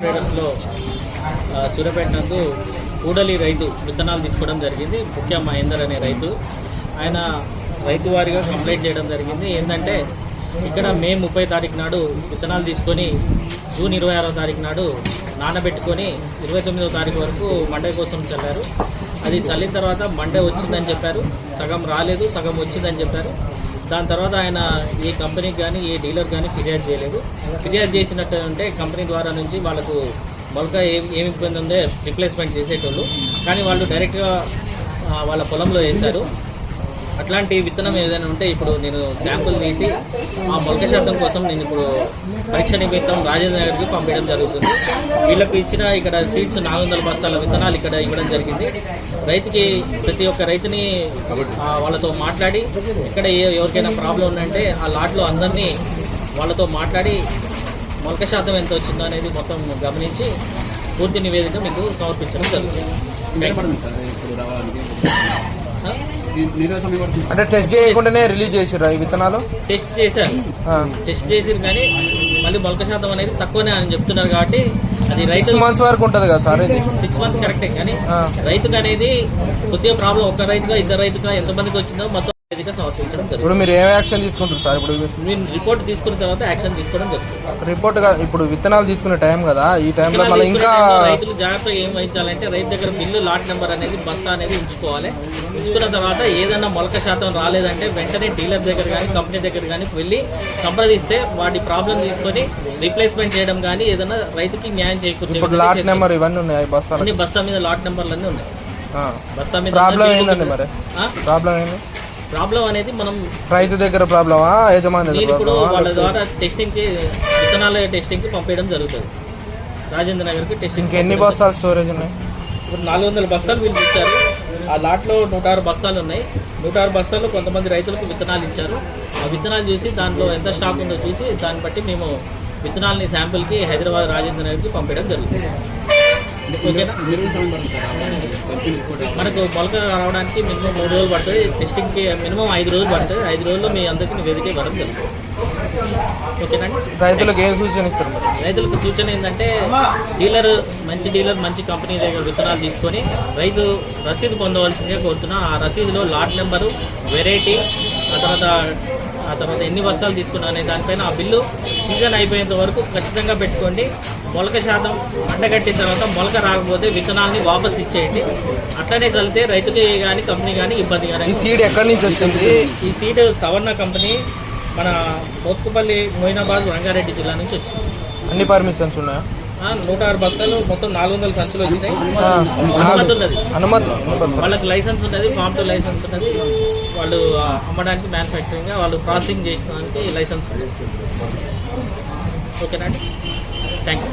ట్రేడర్స్లో సూర్యాపేట నందు కూడలి రైతు విత్తనాలు తీసుకోవడం జరిగింది. ముఖ్య మహేందర్ అనే రైతు. ఆయన రైతు వారిగా కంప్లైంట్ చేయడం జరిగింది. ఏంటంటే ఇక్కడ మే ముప్పై తారీఖు నాడు విత్తనాలు తీసుకొని జూన్ ఇరవై ఆరో తారీఖు నాడు నానబెట్టుకొని ఇరవై తొమ్మిదో తారీఖు వరకు మండే కోసం చల్లారు. అది చల్లిన తర్వాత మండే వచ్చిందని చెప్పారు. సగం రాలేదు సగం వచ్చిందని చెప్పారు. దాని తర్వాత ఆయన ఏ కంపెనీకి కానీ ఏ డీలర్ కానీ ఫిర్యాదు చేయలేదు. ఫిర్యాదు చేసినట్టు అంటే కంపెనీ ద్వారా నుంచి వాళ్ళకు మొలక ఏమి ఏమి ఇబ్బంది ఉందో రిప్లేస్మెంట్ చేసేటోళ్ళు. కానీ వాళ్ళు డైరెక్ట్గా వాళ్ళ పొలంలో వేశారు. అట్లాంటి విత్తనం ఏదైనా ఉంటే ఇప్పుడు నేను శాంపుల్ తీసి ఆ మొలక శాతం కోసం నేను ఇప్పుడు పరీక్ష నిమిత్తం రాజేంద్ర నగర్కి పంపించడం జరుగుతుంది. వీళ్ళకు ఇచ్చిన ఇక్కడ సీడ్స్ నాలుగు వందల బస్తాల విత్తనాలు ఇక్కడ ఇవ్వడం జరిగింది. రైతుకి ప్రతి ఒక్క రైతుని వాళ్ళతో మాట్లాడి ఇక్కడ ఏ- ఎవరికైనా ప్రాబ్లం ఉందంటే ఆ లాట్లో అందరినీ వాళ్ళతో మాట్లాడి మొలక శాతం ఎంత వచ్చిందో అనేది మొత్తం గమనించి పూర్తి నివేదిక మీకు సమర్పించడం జరుగుతుంది. అంటే టెస్ట్ చేయకుండానే రిలీజ్ చేసిర్రా ఈ విత్తనాలు టెస్ట్ చేశారు. టెస్ట్ చేసిరు కానీ మళ్ళీ మొలక శాతం అనేది తక్కువనే అని చెప్తున్నారు కాబట్టి అది రైతు మంత్స్ వరకు ఉంటది కదా సార్ ఇది సిక్స్ మంత్స్ కరెక్టే కానీ. రైతుకు అనేది కొద్దిగా ప్రాబ్లం ఒక రైతుగా ఇద్దరు రైతుగా ఎంతమందికి వచ్చిందో మొత్తం ఇప్పుడు మీరు ఏం యాక్షన్ తీసుకుంటారు సార్? ఇప్పుడు నేను రిపోర్ట్ తీసుకున్న తర్వాత యాక్షన్ తీసుకోవడం జరుగుతుంది. రిపోర్ట్ ఇప్పుడు విత్తనాలు తీసుకునే టైం కదా ఈ టైంలో మళ్ళీ ఇంకా రైతులు జాగ్రత్తగా ఏం వహించాలంటే రైతు దగ్గర బిల్లు లాట్ నెంబర్ అనేది బస్తా అనేది ఉంచుకోవాలి. ఉంచుకున్న తర్వాత ఏదైనా మొలక శాతం రాలేదంటే వెంటనే డీలర్ దగ్గర కానీ కంపెనీ దగ్గర కానీ వెళ్ళి సంప్రదిస్తే వాటి ప్రాబ్లం తీసుకొని రీప్లేస్మెంట్ చేయడం కానీ ఏదైనా రైతుకి న్యాయం చేకూర్చే ఇప్పుడు లాట్. నెంబర్ ఇవన్నీ ఉన్నాయి బస్తాలు అన్ని బస్తా మీద లాట్ నెంబర్లు అన్నీ ఉన్నాయి బస్తా మీద ప్రాబ్లం ఏందండి మరి? ప్రాబ్లం ఏంది? ప్రాబ్లం అనేది మనం రైతు దగ్గర ప్రాబ్లమా? యజమాని ఇప్పుడు వాళ్ళ ద్వారా టెస్టింగ్కి విత్తనాల టెస్టింగ్కి పంపించడం జరుగుతుంది. రాజేంద్ర నగర్కి టెస్టింగ్ ఇంకెన్ని బస్తాలు స్టోరేజ్ ఉన్నాయి? ఇప్పుడు నాలుగు వందల బస్తాలు వీళ్ళు ఇచ్చారు. ఆ లాట్లో నూట ఆరు బస్తాలు ఉన్నాయి. నూట ఆరు బస్తాలు కొంతమంది రైతులకు విత్తనాలు ఇచ్చారు. ఆ విత్తనాలు చూసి దాంట్లో ఎంత స్టాక్ ఉందో చూసి దాన్ని బట్టి మేము విత్తనాలని శాంపిల్కి హైదరాబాద్ రాజేంద్ర నగర్కి పంపించడం జరుగుతుంది. మనకు మొలక రావడానికి మినిమం మూడు రోజులు పడుతుంది. టెస్టింగ్కి మినిమం ఐదు రోజులు పడుతుంది. ఐదు రోజుల్లో మీ అందరికీ నివేదిక ఇవ్వడం జరుగుతుంది. ఓకేనండి రైతులకు ఏం సూచన ఇస్తారు రైతులకు సూచన ఏంటంటే డీలర్ మంచి డీలర్ మంచి కంపెనీ దగ్గర విత్తనాలు తీసుకొని రైతు రసీదు పొందవలసిందిగా కోరుతున్నా. ఆ రసీదులో లాట్ నెంబరు వెరైటీ ఆ తర్వాత ఆ తర్వాత ఎన్ని బస్తాలు తీసుకున్నా అనే దానిపైన ఆ బిల్లు సీజన్ అయిపోయేంత వరకు ఖచ్చితంగా పెట్టుకోండి. మొలక శాతం పండగట్టిన తర్వాత మొలక రాకపోతే విత్తనాల్ని వాపస్ ఇచ్చేయండి. అట్లనే కలితే రైతుకి కానీ కంపెనీ కానీ ఇబ్బంది ఈ కానీ సీడ్ ఎక్కడి నుంచి వచ్చింది? ఈ సీడ్ సవర్ణ కంపెనీ మన మోత్కుపల్లి మొయినాబాద్ రంగారెడ్డి జిల్లా నుంచి వచ్చింది. అన్ని పర్మిషన్స్ ఉన్నాయా? నూట ఆరు బస్తాలు మొత్తం నాలుగు వందల సంచులు వచ్చినాయి. అనుమతి ఉన్నది. వాళ్ళకి లైసెన్స్ ఉన్నది ఫామ్ టు లైసెన్స్ ఉన్నది. వాళ్ళు అమ్మడానికి మ్యానుఫ్యాక్చరింగ్ వాళ్ళు ప్రాసెసింగ్ చేసిన దానికి లైసెన్స్ ఓకేనా అండి? Thank you